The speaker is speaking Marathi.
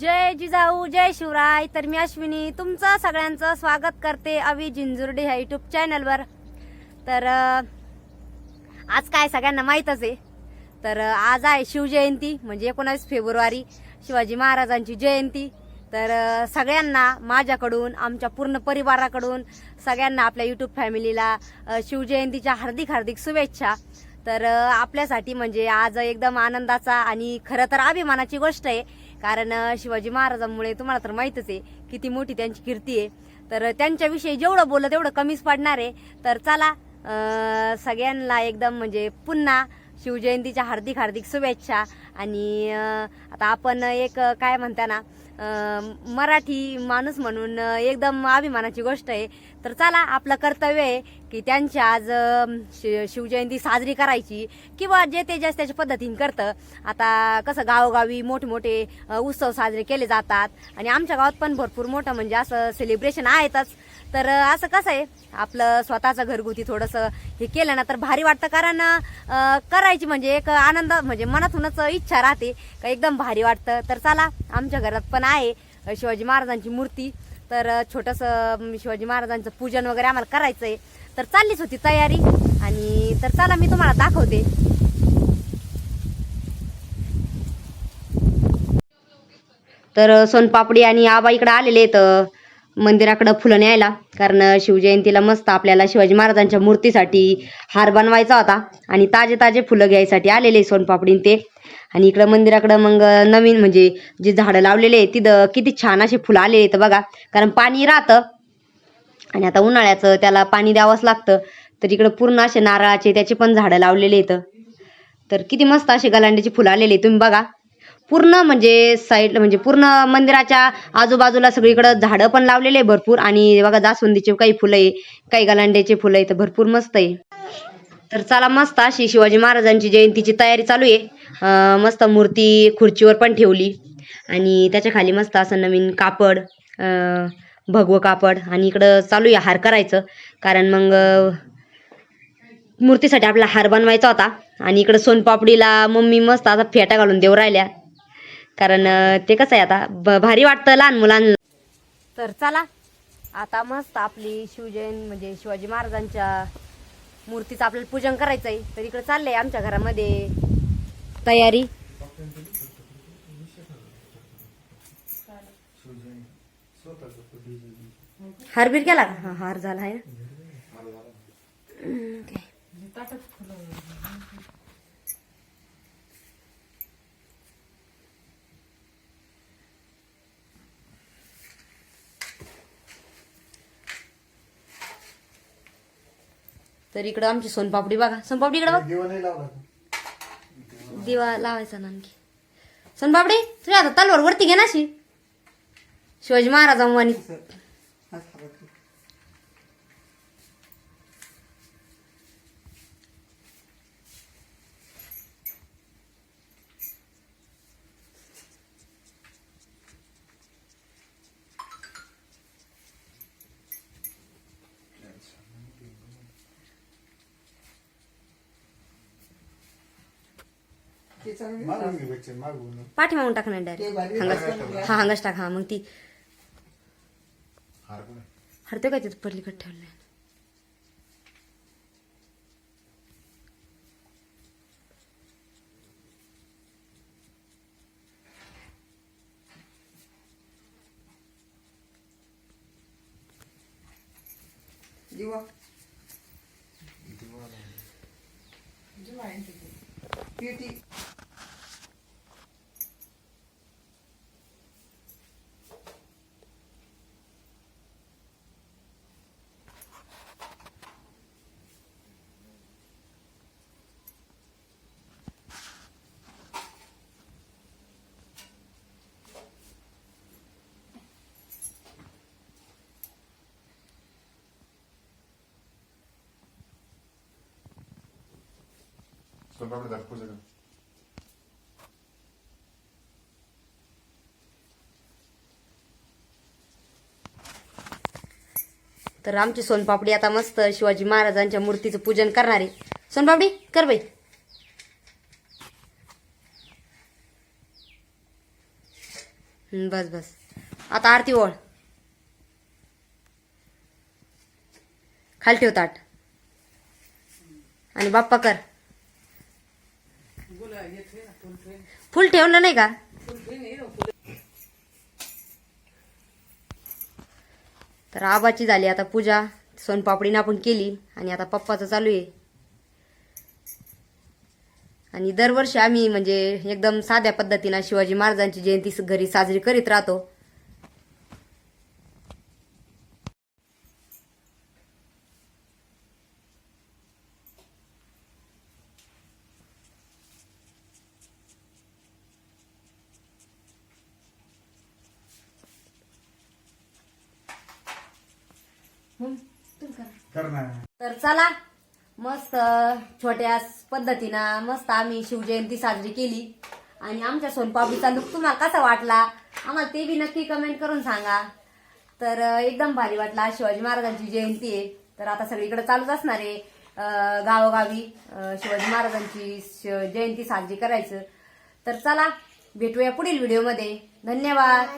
जय जिजाऊ जय शिवराय. तर मी अश्विनी तुमचं सगळ्यांचं स्वागत करते अवी जिंजुर्डे ह्या युट्यूब चॅनलवर तर आज काय सगळ्यांना माहीतच आहे. तर आज आहे शिवजयंती म्हणजे एकोणावीस फेब्रुवारी शिवाजी महाराजांची जयंती. तर सगळ्यांना माझ्याकडून आमच्या पूर्ण परिवाराकडून सगळ्यांना आपल्या युट्यूब फॅमिलीला शिवजयंतीच्या हार्दिक हार्दिक शुभेच्छा. तर आपल्यासाठी म्हणजे आज एकदम आनंदाचा आणि खरं तर अभिमानाची गोष्ट आहे कारण शिवाजी महाराजांमुळे तुम्हाला तर माहीतच आहे किती मोठी त्यांची कीर्ती आहे. तर त्यांच्याविषयी जेवढं बोललं तेवढं कमीच पडणार आहे. तर चला सगळ्यांना एकदम म्हणजे पुन्हा शिवजयंतीच्या हार्दिक हार्दिक शुभेच्छा. आणि आता आपण एक काय म्हणता ना मराठी माणूस म्हणून एकदम अभिमानाची गोष्ट आहे. तर चला आपलं कर्तव्य आहे की त्यांची आज शि- शिवजयंती साजरी करायची किंवा जे ते ज्या त्याच्या पद्धतीने करतं. आता कसं गावोगावी मोठे मोठे उत्सव साजरे केले जातात आणि आमच्या गावात पण भरपूर मोठं म्हणजे असं सेलिब्रेशन आहेतच. तर असं कसं आहे आपलं स्वतःचं घरगुती थोडंसं हे केलं ना तर भारी वाटतं. कारण करायची म्हणजे एक आनंद म्हणजे मनातूनच इच्छा राहते का एकदम भारी वाटतं. तर चला आमच्या घरात पण आहे शिवाजी महाराजांची मूर्ती. तर छोटंसं शिवाजी महाराजांचं पूजन वगैरे आम्हाला करायचं आहे तर चाललीच होती तयारी. आणि तर चला मी तुम्हाला दाखवते. तर सोनपापडी आणि आबा इकडे आलेले आहेत. मंदिराकडं फुलं न्यायला. कारण शिवजयंतीला मस्त आपल्याला शिवाजी महाराजांच्या मूर्तीसाठी हार बनवायचा होता. आणि ताजे ताजे फुलं घ्यायसाठी आलेले सोनपापडीन ते. आणि इकडं मंदिराकडं मग नवीन म्हणजे जे झाडं लावलेले आहेत तिथं किती छान असे फुलं आलेले आहेत बघा. कारण पाणी राहतं. आणि आता उन्हाळ्याचं त्याला पाणी द्यावंच लागतं. तर इकडं पूर्ण असे नारळाचे त्याचे पण झाडं लावलेले आहेत. तर किती मस्त असे गलांड्याची फुलं आलेली आहेत. तुम्ही बघा. पूर्ण म्हणजे साईड म्हणजे पूर्ण मंदिराच्या आजूबाजूला सगळीकडं झाडं पण लावलेले आहे भरपूर आणि बघा जास्वंदीचे काही फुलं आहे काही गलांड्याचे फुलं आहे तर भरपूर मस्त आहे. तर चला मस्त अशी शिवाजी महाराजांची जयंतीची तयारी चालू आहे. मस्त मूर्ती खुर्चीवर पण ठेवली आणि त्याच्याखाली मस्त असं नवीन कापड भगव भगवं कापड आणि इकडं चालू आहे हार करायचं. कारण मग मूर्तीसाठी आपला हार बनवायचा होता आणि इकडं सोनपापडीला मम्मी मस्त आता फेटा घालून देऊ राहिल्या. कारण ते कसं आहे आता ब- भारी वाटतं लहान मुलांना. तर चला आता मस्त आपली शिवजयंती म्हणजे शिवाजी महाराजांच्या मूर्तीचं आपल्याला पूजन करायचं आहे तर इकडे चाललंय आमच्या घरामध्ये तयारी. हारबीर केला का? हा हार झाला आहे ना. तर इकडं आमची सोनपापडी बघा. सोनपापडी इकडे बघ. दिवा नाही लावला. दिवा लावायचा ना आणखी. सोनपापडी तुझ्या आता तलवार वरती घे ना अशी. शिवाजी महाराजांवानी मागून घे बच्चन मागून पाठीमागून टाकणार डायरेक्ट हंगास हा हंगास टाक हा मग ती. हार पण हरते काय तिथं पडलीकडे ठेवलंय? दिवा दिवा पेटी सोनपापडी दाखव पूजा तर आमची सोनपापडी आता मस्त शिवाजी महाराजांच्या मूर्तीचं पूजन करणार आहे. सोनपापडी कर बाई. बस बस. आता आरती ओळ. खाली ठेव ताट. आणि बाप्पा कर. फुल ठेवलं नाही का? तर आबाची झाली आता पूजा. सोनपापडीनं आपण केली आणि आता पप्पाचं चालू आहे. आणि दरवर्षी आम्ही म्हणजे एकदम साध्या पद्धतीनं शिवाजी महाराजांची जयंती घरी साजरी करीत राहतो. ना. तर चला मस्त छोट्या पद्धतीनं मस्त आम्ही शिवजयंती साजरी केली. आणि आमच्या सोनपापडीचा लुक तुम्हाला कसा वाटला? आम्हाला ते बी नक्की कमेंट करून सांगा. तर एकदम भारी वाटला. शिवाजी महाराजांची जयंती आहे. तर आता सगळीकडे चालूच असणार आहे गावोगावी शिवाजी महाराजांची जयंती साजरी करायचं. तर चला भेटूया पुढील व्हिडिओमध्ये धन्यवाद.